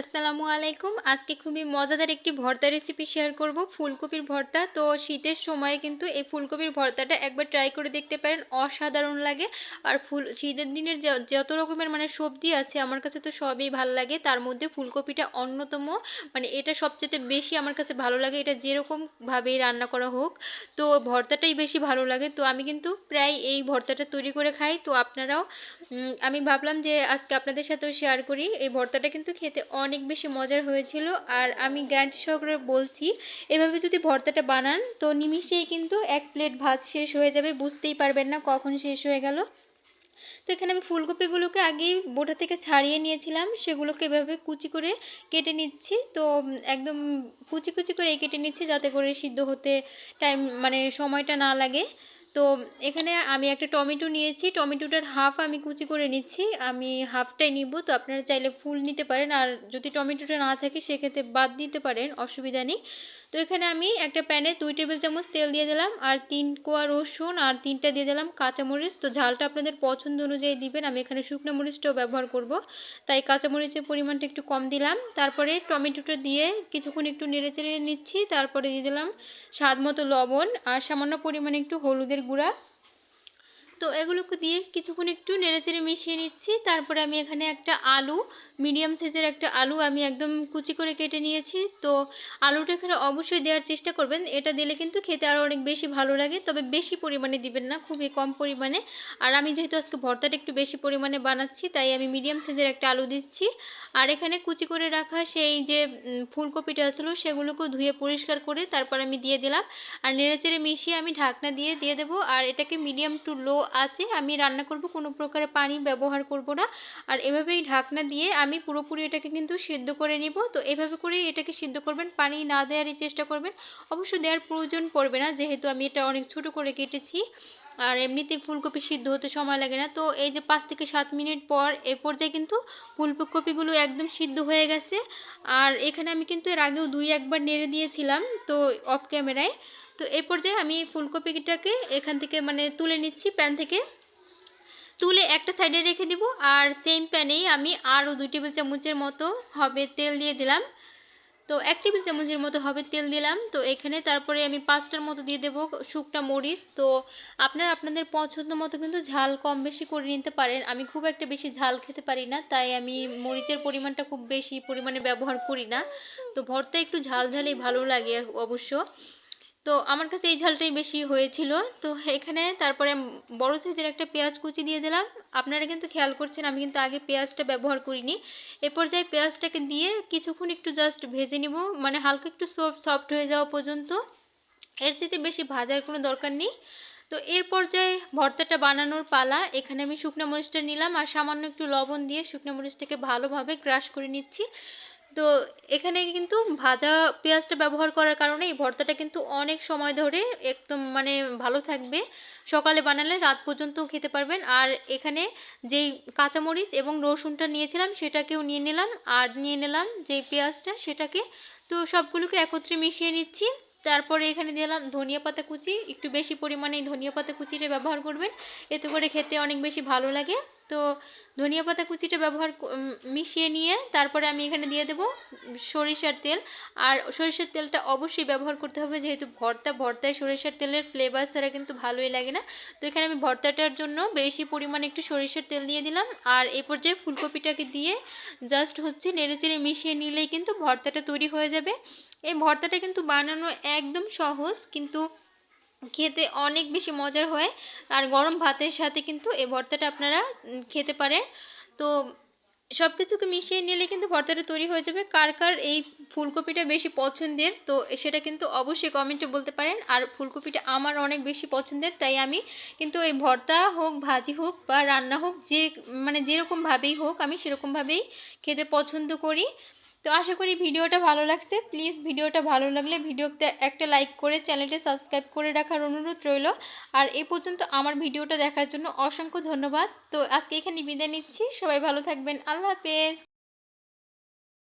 আসসালামু আলাইকুম। আজকে খুবই মজাদার একটি ভর্তা রেসিপি শেয়ার করব, ফুলকপির ভর্তা। তো শীতের সময়ে কিন্তু এই ফুলকপির ভর্তাটা একবার ট্রাই করে দেখতে পারেন, অসাধারণ লাগে। আর ফুল, শীতের দিনের যত রকমের মানে সবজি আছে, আমার কাছে তো সবই ভালো লাগে। তার মধ্যে ফুলকপিটা অন্যতম। মানে এটা সবচেয়ে বেশি আমার কাছে ভালো লাগে। এটা যেরকমভাবেই রান্না করা হোক। তো ভর্তাটাই বেশি ভালো লাগে। তো আমি কিন্তু প্রায় এই ভর্তাটা তৈরি করে খাই। তো আপনারাও আমি ভাবলাম যে আজকে আপনাদের সাথেও শেয়ার করি। এই ভর্তাটা কিন্তু খেতে বেশি মজার হয়েছিল। আর আমি গ্যারান্টি সহকারে বলছি, এভাবে যদি ভর্তাটা বানান, তো নিমিষেই কিন্তু এক প্লেট ভাত শেষ হয়ে যাবে, বুঝতেই পারবেন না কখন শেষ হয়ে গেল। তো এখানে আমি ফুলকপিগুলোকে আগেই বোটা থেকে ছাড়িয়ে নিয়েছিলাম, সেগুলোকে এভাবে কুচি করে কেটে নিচ্ছি। তো একদম কুচি কুচি করে কেটে নিচ্ছি, যাতে করে সিদ্ধ হতে টাইম মানে সময়টা না লাগে। তো এখানে আমি একটা টমেটো নিয়েছি, টমেটোটার হাফ আমি কুচি করে নিচ্ছি, আমি হাফটাই নিব, তো আপনারা চাইলে ফুল নিতে পারেন, আর যদি টমেটোটা না থাকে সেক্ষেত্রে বাদ দিতে পারেন, অসুবিধা নেই। তো এখানে আমি একটা প্যানে দুই টেবিল চামচ তেল দিয়ে দিলাম, আর তিন কোয়া রসুন, আর তিনটা দিয়ে দিলাম কাঁচামরিচ। তো ঝালটা আপনাদের পছন্দ অনুযায়ী দিবেন, আমি এখানে শুকনো মরিচটাও ব্যবহার করব, তাই কাঁচামরিচের পরিমাণটা একটু কম দিলাম। তারপরে টমেটোটা দিয়ে কিছুক্ষণ একটু নেড়ে চেড়ে নিচ্ছি, তারপরে দিয়ে দিলাম স্বাদ মতো লবণ, আর সামান্য পরিমাণে একটু হলুদের গুঁড়া তো এগুলোকে দিয়ে কিছুক্ষণ একটু নেড়েচেড়ে মিশিয়ে নিচ্ছি। তারপরে আমি এখানে একটা আলু, মিডিয়াম সাইজের একটা আলু আমি একদম কুচি করে কেটে নিয়েছি। তো আলুটা এখানে অবশ্যই দেওয়ার চেষ্টা করবেন। এটা দিলে কিন্তু খেতে আরও অনেক বেশি ভালো লাগে, তবে বেশি পরিমাণে দিবেন না, খুবই কম পরিমাণে। আর আমি যেহেতু আজকে ভর্তাটা একটু বেশি পরিমাণে বানাচ্ছি, তাই আমি মিডিয়াম সাইজের একটা আলু দিচ্ছি। আর এখানে কুচি করে রাখা সেই যে ফুলকপিটা ছিল, সেগুলোকেও ধুয়ে পরিষ্কার করে তারপর আমি দিয়ে দিলাম। আর নেড়েচেড়ে মিশিয়ে আমি ঢাকনা দিয়ে দিয়ে দেবো। আর এটাকে মিডিয়াম টু লো আছে, আমি রান্না করব, কোনো প্রকারে পানি ব্যবহার করব না। আর এভাবেই ঢাকনা দিয়ে আমি পুরোপুরি এটাকে কিন্তু সিদ্ধ করে নিব। তো এভাবে করেই এটাকে সিদ্ধ করবেন, পানি না দেওয়ারই চেষ্টা করবেন। অবশ্য দেওয়ার প্রয়োজন পড়বে না, যেহেতু আমি এটা অনেক ছোট করে কেটেছি। আর এমনিতে ফুলকপি সিদ্ধ হতে সময় লাগে না। তো এই যে পাঁচ থেকে সাত মিনিট পর এ পর্যায়ে কিন্তু ফুলকপিগুলো একদম সিদ্ধ হয়ে গেছে। আর এখানে আমি কিন্তু এর আগেও দুই একবার নেড়ে দিয়েছিলাম, তো অফ ক্যামেরায় তো এই পর্যায়ে আমি ফুলকপিটাকে এখান থেকে মানে তুলে নিচ্ছি প্যান থেকে। তুলে একটা সাইডে রেখে দিব আর সেম প্যানেই আমি আরও দুই টেবিল চামচের মতো হবে তেল দিয়ে দিলাম। তো এক টেবিল চামচের মতো হবে তেল দিলাম। তো এখানে তারপরে আমি পাঁচটার মতো দিয়ে দেবো শুকটা মরিচ। তো আপনারা আপনাদের পছন্দ মতো কিন্তু ঝাল কম বেশি করে নিতে পারেন। আমি খুব একটা বেশি ঝাল খেতে পারি না, তাই আমি মরিচের পরিমাণটা খুব বেশি পরিমাণে ব্যবহার করি না। তো ভর্তা একটু ঝাল ঝালেই ভালো লাগে অবশ্য। তো আমার কাছে এই ঝালটাই বেশি হয়েছিল। তো এখানে তারপরে বড় সাইজের একটা পেঁয়াজ কুচি দিয়ে দিলাম। আপনারা কিন্তু খেয়াল করছেন, আমি কিন্তু আগে পেঁয়াজটা ব্যবহার করিনি। এ পর্যায়ে পেঁয়াজটাকে দিয়ে কিছুক্ষণ একটু জাস্ট ভেজে নিব। মানে হালকা একটু সফট হয়ে যাওয়া পর্যন্ত। এর চাইতে বেশি ভাজার কোনো দরকার নেই। তো এর পর্যায়ে ভর্তাটা বানানোর পালা। এখানে আমি শুকনো মরিচটা নিলাম আর সামান্য একটু লবণ দিয়ে শুকনো মরিচটাকে ভালোভাবে ক্রাশ করে নিচ্ছি। তো এখানে কিন্তু ভাজা পেঁয়াজটা ব্যবহার করার কারণে এই ভর্তাটা কিন্তু অনেক সময় ধরে একদম মানে ভালো থাকবে। সকালে বানালে রাত পর্যন্তও খেতে পারবেন। আর এখানে যেই কাঁচামরিচ এবং রসুনটা নিয়েছিলাম সেটাকেও নিয়ে নিলাম। আর নিয়ে নিলাম যেই পেঁয়াজটা সেটাকে। তো সবগুলোকে একত্রে মিশিয়ে নিচ্ছি। তারপরে এখানে দিলাম ধনিয়া পাতা কুচি। একটু বেশি পরিমাণে ধনিয়া পাতা কুচিটা ব্যবহার করবেন। এতে করে খেতে অনেক বেশি ভালো লাগে। তো ধনিয়া পাতা কুচিটা ব্যবহার মিশিয়ে নিয়ে তারপরে আমি এখানে দিয়ে দেব সরিষার তেল। আর সরিষার তেলটা অবশ্যই ব্যবহার করতে হবে, যেহেতু ভর্তা, ভর্তায় সরিষার তেলের ফ্লেভার ছাড়া কিন্তু ভালোই লাগে না। তো এখানে আমি ভর্তাটার জন্য বেশি পরিমাণে একটু সরিষার তেল দিয়ে দিলাম। আর এই পর্যায়ে ফুলকপিটাকে দিয়ে জাস্ট হচ্ছে নেড়েচেড়ে মিশিয়ে নিলেই কিন্তু ভর্তাটা তৈরি হয়ে যাবে। এই ভর্তাটা কিন্তু বানানো একদম সহজ, কিন্তু খেতে অনেক বেশি মজার হয়। আর গরম ভাতের সাথে কিন্তু এই ভর্তাটা আপনারা খেতে পারেন। তো সব কিছুকে মিশিয়ে নিলে কিন্তু ভর্তাটা তৈরি হয়ে যাবে। কার কার এই ফুলকপিটা বেশি পছন্দের, তো সেটা কিন্তু অবশ্যই কমেন্টে বলতে পারেন। আর ফুলকপিটা আমার অনেক বেশি পছন্দের, তাই আমি কিন্তু এই ভর্তা হোক, ভাজি হোক বা রান্না হোক, যে মানে যেরকমভাবেই হোক, আমি সেরকমভাবেই খেতে পছন্দ করি। তো আশা করি ভিডিওটা ভালো লাগছে। প্লিজ ভিডিওটা ভালো লাগলে ভিডিওতে একটা লাইক করে চ্যানেলটি সাবস্ক্রাইব করে রাখার অনুরোধ রইল। আর এ পর্যন্ত আমার ভিডিওটা দেখার জন্য অসংখ্য ধন্যবাদ। তো আজকে এখানে বিদায় নিচ্ছি। সবাই ভালো থাকবেন। আল্লাহ হাফেজ।